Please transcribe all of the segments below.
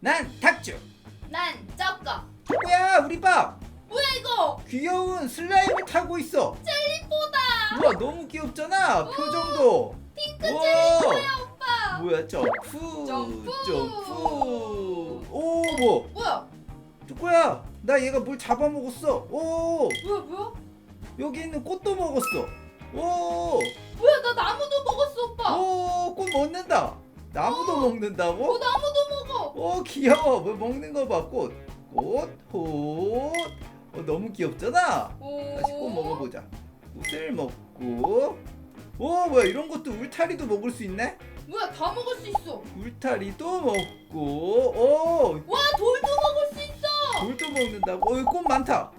난 탁주. 난 쩌꺼. 뭐야 우리 봐. 뭐야 이거? 귀여운 슬라임을 타고 있어. 젤리뽀다. 우와 너무 귀엽잖아. 표정도. 핑크 우와. 젤리뽀야 오빠. 뭐야 점프. 점프. 점프. 오 뭐? 뭐야? 누구야? 나 얘가 뭘 잡아먹었어. 오 뭐야 뭐야? 여기 있는 꽃도 먹었어. 오. 뭐야 나 나무도 먹었어 오빠. 오, 꽃 먹는다. 나무도 어. 먹는다고? 어 나무도. 오, 귀여워. 뭐 먹는 거 봐. 꽃. 꽃, 꽃. 어, 너무 귀엽잖아. 오. 다시 꽃 먹어보자. 꽃을 먹고. 오, 뭐야. 이런 것도 울타리도 먹을 수 있네? 뭐야 다 먹을 수 있어. 울타리도 먹고. 오, 와 돌도 먹을 수 있어. 돌도 먹는다고. 어, 여기 꽃 많다.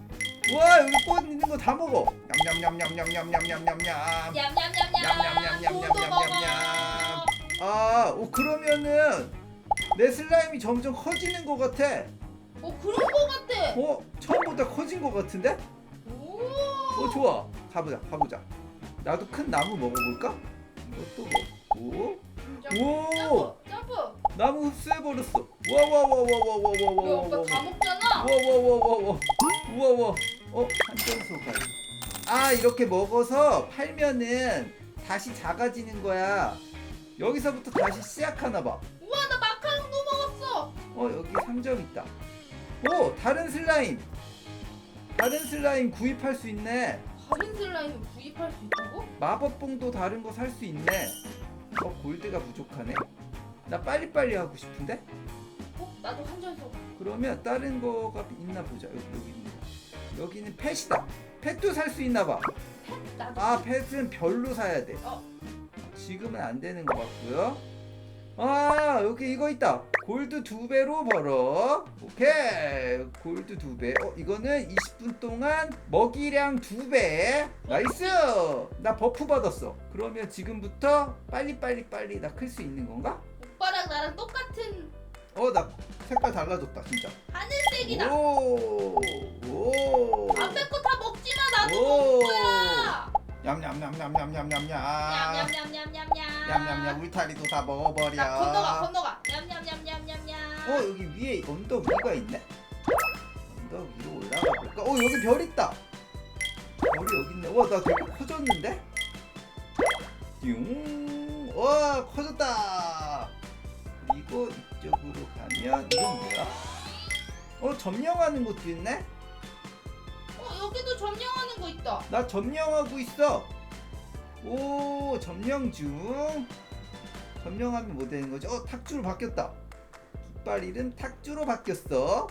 와, 여기 꽃 있는 거 다 먹어. 냠냠냠냠냠냠냠냠냠. 냠 냠냠냠. 돌도 먹어. 냠냠냠냠냠냠냠. 아, 오, 그러면은 내 슬라임이 점점 커지는 것 같아. 어 그런 거 같아. 어? 처음보다 커진 것 같은데? 오. 어, 좋아. 가보자, 가보자. 나도 큰 나무 먹어볼까? 이것도 먹고. 오! 점프 점프. 나무 흡수해버렸어. 와, 와, 와, 와, 와, 와, 와, 왜 와, 와, 오빠 와, 다 와. 먹잖아. 어 한정소가 아 이렇게 먹어서 팔면은 다시 작아지는 거야 여기서부터 다시 시작하나 봐 어. 여기 상점 있다 오 다른 슬라임 다른 슬라임 구입할 수 있네 다른 슬라임을 구입할 수 있다고? 마법봉도 다른 거 살 수 있네 어 골드가 부족하네 나 빨리빨리 하고 싶은데 어 나도 한전소. 그러면 다른 거가 있나 보자 여기 여기 있는 거 여기는 펫이다 펫도 살 수 있나 봐 나도. 아 펫은 별로 사야 돼. 어. 지금은 안 되는 것 같고요. 아 여기 이거 있다. 골드 두 배로 벌어. 오케이 골드 두 배. 어 이거는 20분 동안 먹이량 두 배. 나이스. 나 버프 받았어. 그러면 지금부터 빨리 빨리 빨리 나 클 수 있는 건가? 오빠랑 나랑 똑같은 어 나 색깔 달라졌다 진짜. 하늘색이다. 오. 오. 앞에 거 다 먹지 마. 나도 오. 먹을 거야. 냠냠냠냠냠냠냠냠. 냠냠냠냠냠냠. 냠냠냠 울타리도 다 먹어버려. 나 건너가 건너가. 어 여기 위에 언덕 위가 있네. 언덕 위로 올라가 볼까? 어 여기 별 있다. 별이 여기 있네. 와나 되게 커졌는데? 띵. 와 커졌다. 그리고 이쪽으로 가면 이건 뭐야? 어 점령하는 것도 있네? 어 여기도 점령하는 거 있다. 나 점령하고 있어. 오, 점령 중. 점령하면 뭐 되는 거지? 어, 탁주로 바뀌었다. 족발 이름 탁주로 바뀌었어.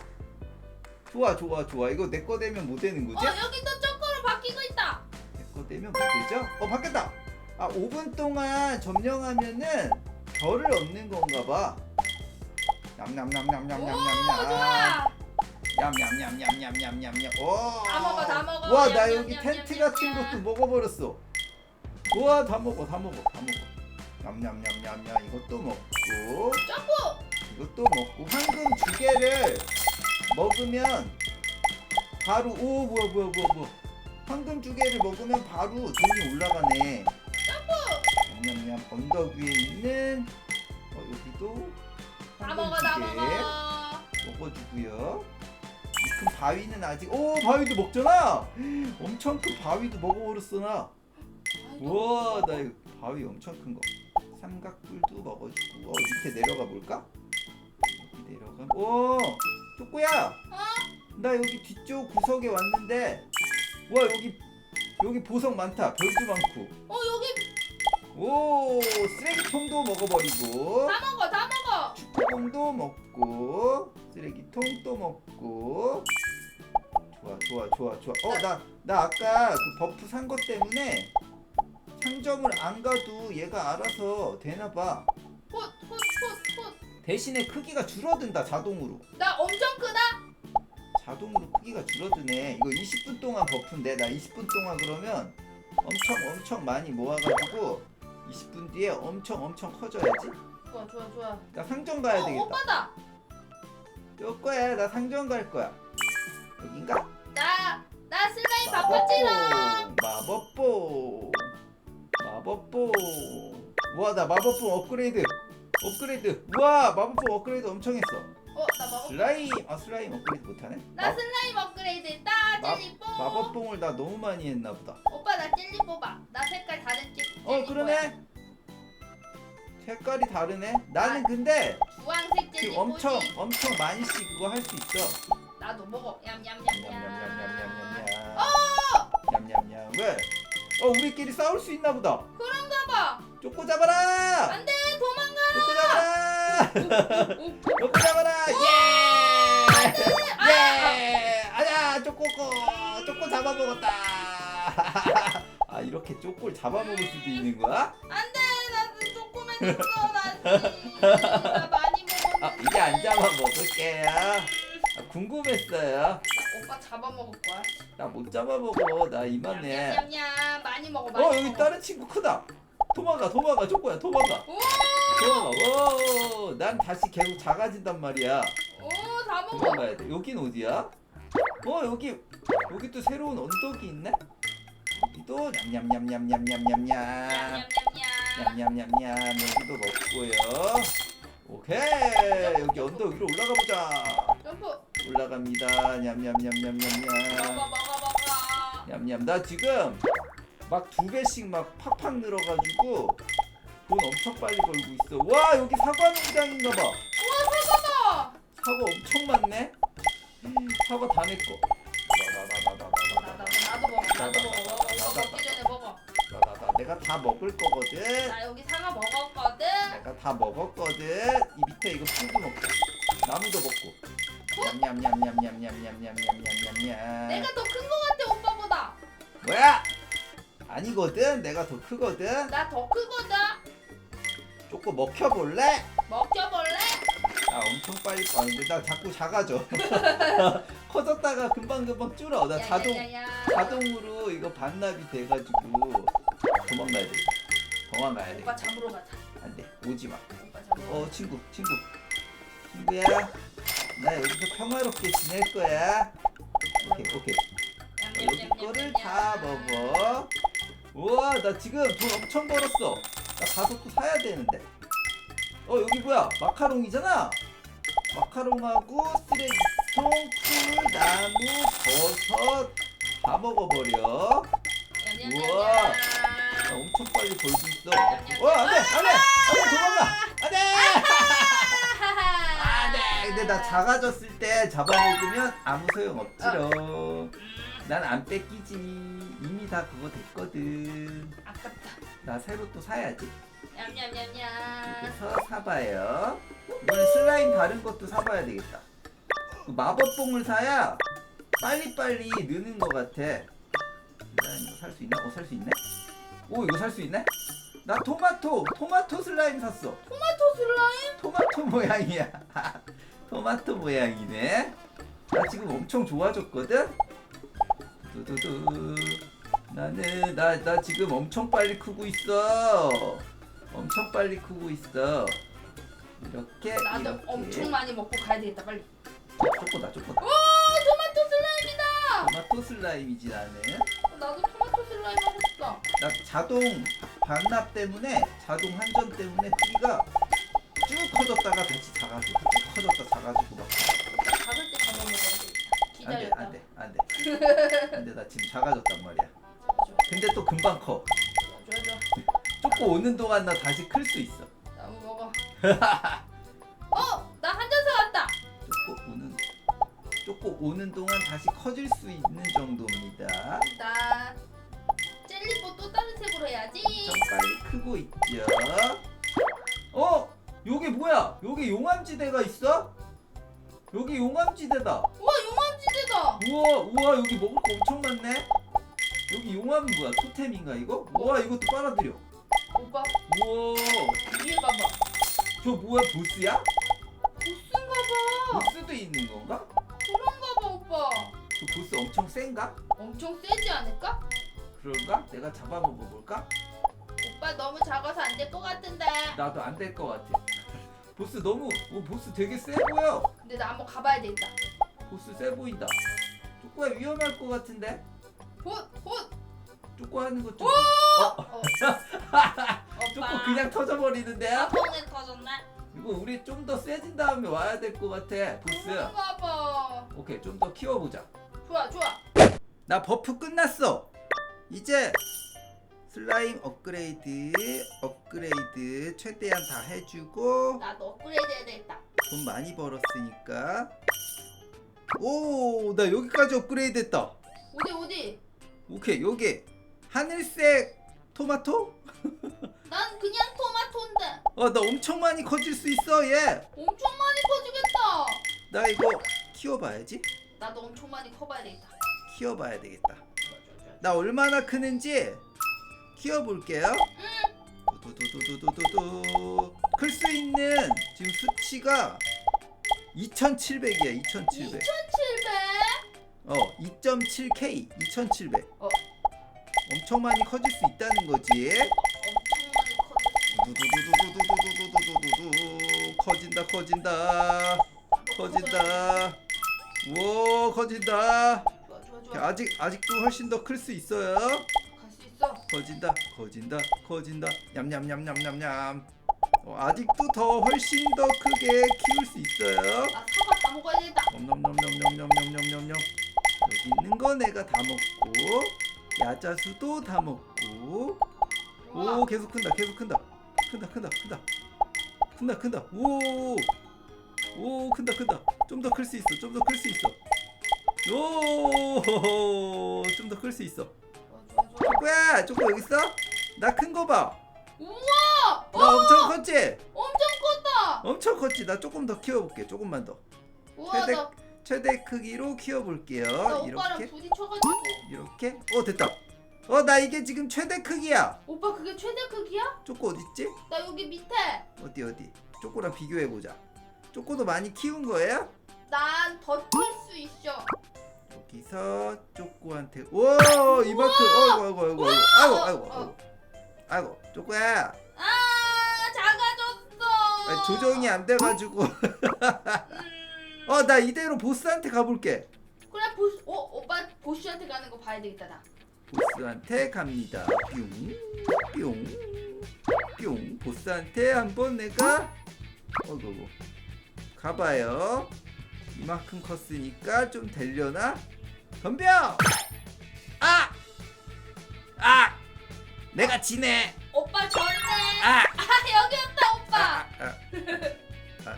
좋아 좋아 좋아 이거 내 거 되면 뭐 되는 거지? 어 여기도 초코로 바뀌고 있다. 내 거 되면 뭐 되죠? 어 바뀌었다. 아 5분 동안 점령하면은 별을 얻는 건가 봐. 오 냠냠냠냠냠냠냠. 좋아. 냠냠냠냠냠냠냠. 오. 다 먹어 다 먹어. 와나 여기 텐트 같은 것도 먹어버렸어. 우와 다 먹어 다 먹어 다 먹어. 냠냠냠냠냠 이것도 먹고. 초코 이것도 먹고, 황금 두 개를 먹으면 바로 오 뭐야 뭐야 뭐야 뭐야. 황금 두 개를 먹으면 바로 돈이 올라가네. 냠냠냠 언덕 위에 있는 어 여기도 다 황금 먹어 두다 개. 먹어. 먹어주고요. 이 큰 바위는 아직 오 바위도 먹잖아. 엄청 큰 바위도 먹어버렸어 나. 우와 나 이거 바위 엄청 큰 거. 삼각뿔도 먹어주고 어 밑에 내려가 볼까? 내려가. 오 쪼꼬야. 어? 나 여기 뒤쪽 구석에 왔는데 와 여기 여기 보석 많다. 별도 많고. 어 여기 오 쓰레기통도 먹어버리고. 다 먹어 다 먹어. 축구공도 먹고 쓰레기통 또 먹고 좋아 좋아 좋아 좋아 어 나 나 아까 그 버프 산 것 때문에 상점을 안 가도 얘가 알아서 되나봐 콧콧콧콧 대신에 크기가 줄어든다 자동으로 나 엄청 크다. 자동으로 크기가 줄어드네 이거 20분 동안 버프인데 나 20분 동안 그러면 엄청 엄청 많이 모아가지고 20분 뒤에 엄청 엄청 커져야지 좋아 좋아 좋아. 나 상점 가야 어 되겠다 오빠다. 요 거야 나 상점 갈 거야 여긴가? 나 나 슬라임 바꿨지롱. 마법봉 마법봉 우와 나 마법봉 업그레이드 업그레이드 우와 마법봉 업그레이드 엄청 했어 어, 나 먹어. 슬라임 아 슬라임 업그레이드 못하네 나 마- 슬라임 업그레이드 했다. 마- 젤리 뽑. 마법봉을 나 너무 많이 했나 보다 오빠 나 젤리 뽑아. 나 색깔 다른 젤. 어 젤리 그러네 색깔이 다르네 나는 근데 거야. 주황색 젤리 지금 엄청 뽑지. 엄청 많이씩 그거 할 수 있어 나도 먹어. 얌얌얌얌. 냠냠냠냠냠냠냠 어! 냠냠냠 왜? 어 우리끼리 싸울 수 있나 보다 그런가 봐. 쪼꼬 잡아라 안돼 쪼꼬 잡아라 오, 쪼꼬 잡아라 예! 예! 아야 쪼꼬꼬 쪼꼬 잡아먹었다 아 이렇게 쪼꼬를 잡아먹을 수도 있는 거야? 안돼 나도 조금만 있어 나. 나 많이 먹었는데. 아 이제 안 잡아먹을게요 아, 궁금했어요 오빠 잡아 먹을 거야. 나 못 잡아먹어 나 이만해 냠냠냠 많이 먹어 많이 어 여기 먹어. 다른 친구 크다 도망가 도망가 쪼꼬야 도망가 오, 도망가 오난 다시 계속 작아진단 말이야. 오, 다 먹어. 도망가야 돼. 여긴 어디야? 어 여기 여기 또 새로운 언덕이 있네? 여기도 냠냠냠냠냠냠냠냠 냠냠냠냠. 냠냠냠냠 여기도 먹고요. 오케이. 여기 언덕 위로 올라가 보자. 점프. 올라갑니다. 냠냠냠냠냠냠. 먹어 먹어. 냠냠. 나 지금 막두 배씩 막 팍팍 늘어가지고 돈 엄청 빨리 벌고 있어. 와 여기 사과 농장인가 봐. 우와 사과다. 사과 엄청 많네? 사과 다 내꺼 나, 나, 나도 먹어 나도 먹어. 먹어 먹어 먹기 전에 먹어. 나나나 내가 다 먹을 거거든. 나 여기 사과 먹었거든. 내가 다 먹었거든. 이 밑에 이거 풀도 먹자. 나무도 먹고. 냠냠냠냠냠냠냠냠냠냠 내가 더 큰 거 같아 오빠보다. 뭐야? 아니거든. 내가 더 크거든. 나 더 크거든. 조금 먹혀볼래? 먹혀볼래? 나 엄청 빨리 아 근데 나 자꾸 작아져. 커졌다가 금방금방 줄어. 나 자동 야야야야. 자동으로 이거 반납이 돼가지고 도망가야 돼. 도망가야 돼. 오빠 잡으러 가자. 안돼. 오지마. 오빠. 어 친구 친구. 친구야. 나 여기서 평화롭게 지낼 거야. 오케이 오케이. 자, 여기 거를 다 먹어. 우와 나 지금 돈 엄청 벌었어 나 가서 또 사야 되는데. 어 여기 뭐야? 마카롱이잖아. 마카롱하고 쓰레기통 풀 나무 버섯 다 먹어버려. 우와. 나 엄청 빨리 벌고 있어. 와 안돼 안돼. 안돼 도망가. 안돼 근데 나 작아졌을 때 잡아먹으면 아무 소용 없지롱 난 안 뺏기지 이미 다 그거 됐거든 아깝다. 나 새로 또 사야지 냠냠냠냠. 그래서 사봐요 이번에 슬라임 다른 것도 사봐야 되겠다 그 마법봉을 사야 빨리빨리 느는 것 같아 슬라임 이거 살 수 있나? 어 살 수 있네? 오 이거 살 수 있네? 나 토마토 토마토 슬라임 샀어 토마토 슬라임? 토마토 모양이야 토마토 모양이네. 나 지금 엄청 좋아졌거든? 두두두. 나는 나 나 지금 엄청 빨리 크고 있어. 엄청 빨리 크고 있어. 이렇게 나도 이렇게. 엄청 많이 먹고 가야 되겠다 빨리. 어, 쪼꼬다 쪼꼬다. 오 토마토 슬라임이다. 토마토 슬라임이지 나는. 어, 나도 토마토 슬라임 하고 싶다. 나 자동 반납 때문에 자동 환전 때문에 크기가 쭉 커졌다가 다시 쭉 커졌다 작아지고 막 작을 때 잡아 먹어야 되겠다. 안돼 기다렸다. 안돼 안돼 근데 나 지금 작아졌단 말이야 근데 또 금방 커 좋아. 쪼꼬 오는 동안 나 다시 클 수 있어 나무 먹어. 어, 나 한잔 사왔다. 쪼꼬 오는 쪼꼬 오는 동안 다시 커질 수 있는 정도입니다 나 젤리뽀 또 다른 색으로 해야지. 좀 빨리 크고 있죠 어 여기 뭐야? 여기 용암지대가 있어? 여기 용암지대다. 우와 용암지대다. 우와 우와 여기 먹을 거 엄청 많네. 여기 용암 뭐야? 토템인가 이거? 우와 이것도 빨아들여. 오빠. 우와. 위에 봐봐. 저 뭐야? 보스야? 보스인가 봐. 보스도 있는 건가? 그런가 봐 오빠. 저 보스 엄청 센가? 엄청 세지 않을까? 그런가? 내가 잡아먹어 볼까? 오빠 너무 작아서 안 될 것 같은데. 나도 안 될 것 같아 보스 너무 오 보스 되게 세 보여 근데 나 한번 가봐야 되겠다. 보스 세 보인다 쪼꼬야 위험할 것 같은데 헛 헛. 쪼꼬 하는 거 좀 어. 쪼꼬 오빠. 그냥 터져버리는데요 폰에 터졌네. 이거 우리 좀 더 세진 다음에 와야 될 것 같아 보스 그런가 봐. 오케이 좀 더 키워보자 좋아 좋아. 나 버프 끝났어 이제 슬라임 업그레이드 업그레이드 최대한 다 해주고 나도 업그레이드 해야 되겠다. 돈 많이 벌었으니까 오 나 여기까지 업그레이드 했다 어디 어디? 오케이 여기 하늘색 토마토? 난 그냥 토마토인데 어 나 엄청 많이 커질 수 있어 얘 엄청 많이 커지겠다. 나 이거 키워봐야지 나도 엄청 많이 커봐야 되겠다. 키워봐야 되겠다. 나 얼마나 크는지 키워볼게요 두두두두두두두 클수 있는 지금 수치가 2700이야 2700 2700? 어 2.7K 2700 어. 엄청 많이 커질 수 있다는 거지 엄청 많이 커졌어. 두두두두두두두두두두두 커진다 커진다 커진다 우와 커진다 좋아 좋아 좋아. 아직 아직도 훨씬 더 클 수 있어요. 커진다 커진다 커진다 냠냠냠냠냠냠 어, 아직도 더 훨씬 더 크게 키울 수 있어요 나 사과 다 먹어야 되겠다. 넘넘넘넘넘넘넘넘넘넘 여기 있는 거 내가 다 먹고 야자수도 다 먹고. 오 계속 큰다 계속 큰다 큰다 큰다 큰다 큰다 큰다 오오 큰다 큰다 좀 더 클 수 있어 좀 더 클 수 있어 오좀 더 클 수 있어 쪼꼬야 쪼꼬 여기 있어? 나 큰 거 봐. 우와! 나 엄청 컸지? 엄청 컸다. 엄청 컸지? 나 조금 더 키워볼게. 조금만 더. 우와 최대- 나, 최대 크기로 키워볼게요. 나 오빠랑 이렇게 부딪혀가지고. 이렇게. 어 됐다. 어 나 이게 지금 최대 크기야. 오빠 그게 최대 크기야? 쪼꼬 어디 있지? 나 여기 밑에. 어디 어디? 쪼꼬랑 비교해 보자. 쪼꼬도 많이 키운 거예요? 난 더 클 수 있어. 여기서 쪼꼬한테 오 이만큼. 어이구 어이구 어이구. 아이고 아이고 아이고. 아이고 쪼꼬야. 아 작아졌어. 아니, 조정이 안 돼가지고. 음, 어 나 이대로 보스한테 가볼게. 그래 보스. 어 오빠 보스한테 가는 거 봐야 되겠다 나. 보스한테 갑니다. 뿅, 뿅, 뿅. 보스한테 한번 내가 어이구 가봐요. 이만큼 컸으니까 좀 되려나? 덤벼! 아! 아! 내가 지네. 오빠 졌네. 아! 아 여기였다 오빠. 아! 아!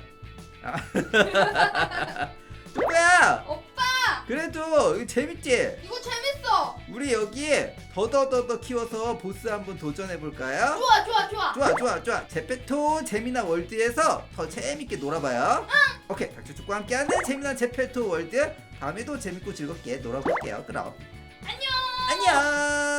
아! 누구야? 오빠 그래도 이거 재밌지? 이거 재밌어. 우리 여기 더더더더 키워서 보스 한번 도전해 볼까요? 좋아 좋아 좋아. 좋아 좋아 좋아 제페토 재미난 월드에서 더 재밌게 놀아봐요 오케이 닥쳐축구와 함께하는 재미난 제페토 월드. 다음에도 재밌고 즐겁게 놀아볼게요. 그럼. 안녕. 안녕